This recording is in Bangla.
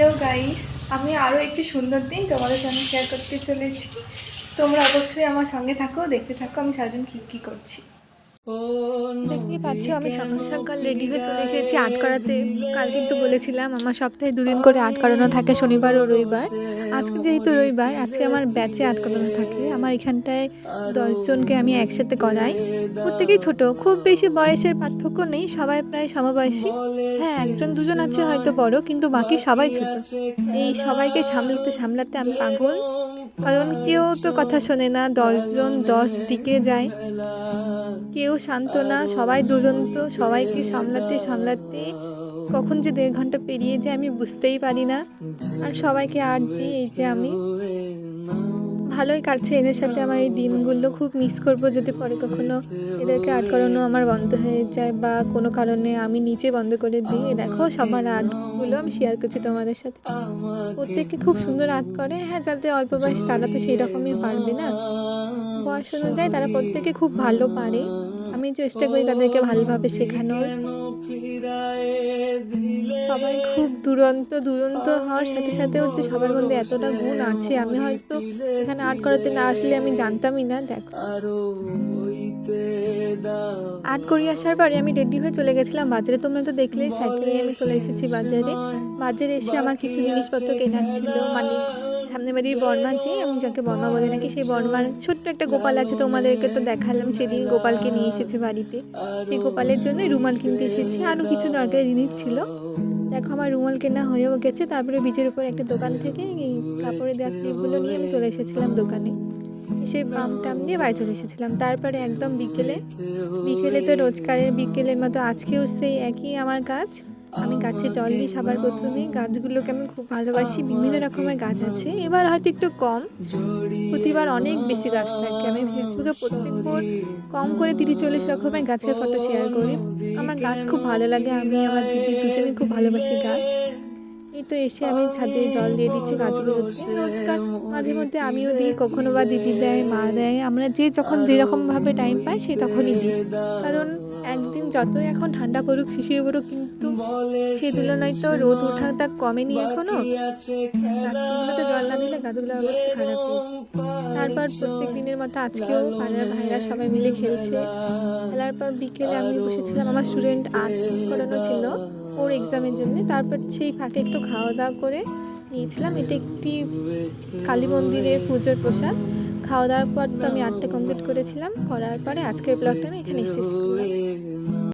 হ্যালো গাইস আমি আরও একটি সুন্দর দিন তোমাদের সঙ্গে শেয়ার করতে চলেছি। তোমরা অবশ্যই আমার সঙ্গে থাকো, দেখতে থাকো, আমি সারাদিন কী কী করছি। দেখতেই পাচ্ছ আমি সকাল সকাল রেডি হয়ে চলে এসেছি। আর্ট করাতে কাল কিন্তু বলেছিলাম আমার সপ্তাহে দুদিন করে আর্ট করানো থাকে শনিবার ও রবিবার। আজকে যেহেতু রবিবার আজকে আমার ব্যাচে আর্ট করানো থাকে। আমার এখানটায় দশজনকে আমি একসাথে করাই। প্রত্যেকেই ছোট খুব বেশি বয়সের পার্থক্য নেই সবাই প্রায় সমবয়সী। হ্যাঁ একজন দুজন আছে হয়তো বড় কিন্তু বাকি সবাই ছোট। এই সবাইকে সামলাতে সামলাতে আমি পাগল। কারণ কেউ তো কথা শোনে না, দশজন দশ দিকে যায়। কেউ শান্ত না, সবাই দুরন্ত, সবাইকে সামলাতে সামলাতে কখন যে দেড় ঘণ্টা পেরিয়ে যায় আমি বুঝতেই পারি না। আর সবাইকে আট দিই এই যে আমি। ভালোই কাটছে। এদের সাথে আমার এই দিনগুলো খুব মিস করব। যদি পরে কখনো এদেরকে আর্ট করানো আমার বন্ধ হয়ে যায় বা কোনো কারণে আমি নিচে বন্ধ করে দিই দেখো সবার আর্টগুলো আমি শেয়ার করছি তোমাদের সাথে। প্রত্যেকে খুব সুন্দর আর্ট করে। হ্যাঁ যাদের অল্প বয়স তারা তো সেই রকমই পারবে না। বয়স অনুযায়ী তারা প্রত্যেকে খুব ভালো পারে। আমি চেষ্টা করি তাদেরকে ভালোভাবে শেখানোর। সবাই খুব দুরন্ত দুরন্ত হওয়ার সাথে সাথে হচ্ছে সবার মধ্যে এতটা গুণ আছে, আমি হয়তো এখানে আর্ট করাতে না আসলে আমি জানতামই না, দেখো। আর্ট করে আসার পরে আমি রেডি হয়ে চলে গেছিলাম বাজারে, তোমরা তো দেখলেই সাইকেলে আমি চলে এসেছি বাজারে। বাজারে এসে আমার কিছু জিনিসপত্র কেনার ছিল মানে সামনে বাড়ির বর্মা যে, আমি যাকে বর্মা বলে নাকি সেই বর্মার ছোট্ট একটা গোপাল আছে তোমাদেরকে তো দেখালাম সেদিন গোপালকে নিয়ে এসেছে বাড়িতে। সেই গোপালের জন্য রুমাল কিনতে এসেছি, আরও কিছু দরকারি জিনিস ছিল। দেখো আমার রুমাল কেনা হয়েও গেছে, তারপরে বীজের উপর একটা দোকান থেকে এই কাপড়ে দেওয়া ক্লিপগুলো নিয়ে আমি চলে এসেছিলাম দোকানে। এসে পাম টাম দিয়ে বাড়ি চলে এসেছিলাম। তারপরে একদম বিকেলে বিকেলে তো রোজকারের বিকেলের মতো আজকেও সেই একই আমার কাজ। আমি গাছে জল দিই সবার প্রথমে। গাছগুলোকে আমি খুব ভালোবাসি। বিভিন্ন রকমের গাছ আছে। এবার হয়তো একটু কম। প্রতিবার অনেক বেশি গাছ থাকে। আমি ফেসবুকে প্রত্যেকবার কম করে তিরিশ চল্লিশ রকমের গাছের ফটো শেয়ার করি। আমার গাছ খুব ভালো লাগে। আমি আমার দিদি দুজনে খুব ভালোবাসি গাছ। এই তো এসে আমি ছাদে জল দিয়ে দিচ্ছি গাছগুলোতে রোজকার মাঝে মধ্যে আমিও দিই কখনো বা দিদি দেয় মা দেয়। আমরা যে যখন যেরকমভাবে টাইম পাই সেই তখনই দিই। কারণ একদিন যতই এখন ঠান্ডা পড়ুক শিশির পড়ুক কিন্তু সেই তুলনায় তো রোদ ওঠাটা কমেনি এখনও। গাছগুলোতে জল না দিলে গাছগুলোর অবস্থা খারাপ তারপর প্রত্যেক দিনের মতো আজকেও পাড়ার ভাইরা সবাই মিলে খেলছে। খেলার পর বিকেলে আমি বসেছিলাম আমার স্টুডেন্ট আর্ট করানো ছিল। ওর এক্সামের জন্য, তারপর সেই ফাঁকে একটু খাওয়া দাওয়া করে নিয়েছিলাম। এটা একটি কালী মন্দিরের পুজোর প্রসাদ। খাওয়া দাওয়ার পর তো আমি আটটা কমপ্লিট করেছিলাম। করার পরে আজকের ব্লগটা আমি এখানে শেষ